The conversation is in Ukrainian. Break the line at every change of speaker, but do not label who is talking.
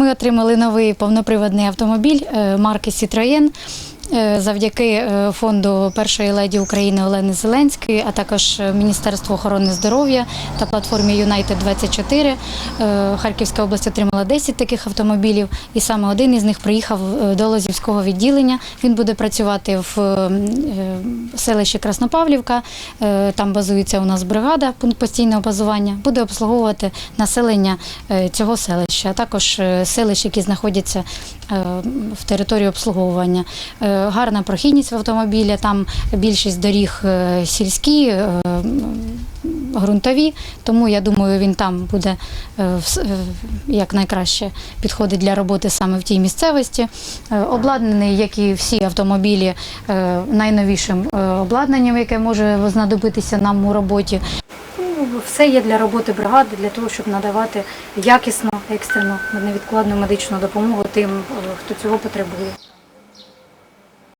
Ми отримали новий повноприводний автомобіль е, марки Citroën. Е, Завдяки е, фонду першої леді України Олени Зеленської, а також е, Міністерству охорони здоров'я та платформі Юнайтед 24 е, Харківська область отримала 10 таких автомобілів, і саме один із них приїхав до Лозівського відділення. Він буде працювати в селищі Краснопавлівка. Там базується у нас бригада, пункт постійного базування. Буде обслуговувати населення цього селища, а також селищ, які знаходяться в території обслуговування. Е, Гарна прохідність в автомобілі. Там більшість доріг е, сільські. е, Ґрунтові, тому я думаю, він там буде е, е, як найкраще підходить для роботи саме в тій місцевості. Е, Обладнаний, як і всі автомобілі, е, найновішим е, обладнанням, яке може знадобитися нам у роботі. Все є для роботи бригади, для того, щоб надавати якісну, екстрену, невідкладну медичну допомогу тим, е, хто цього потребує.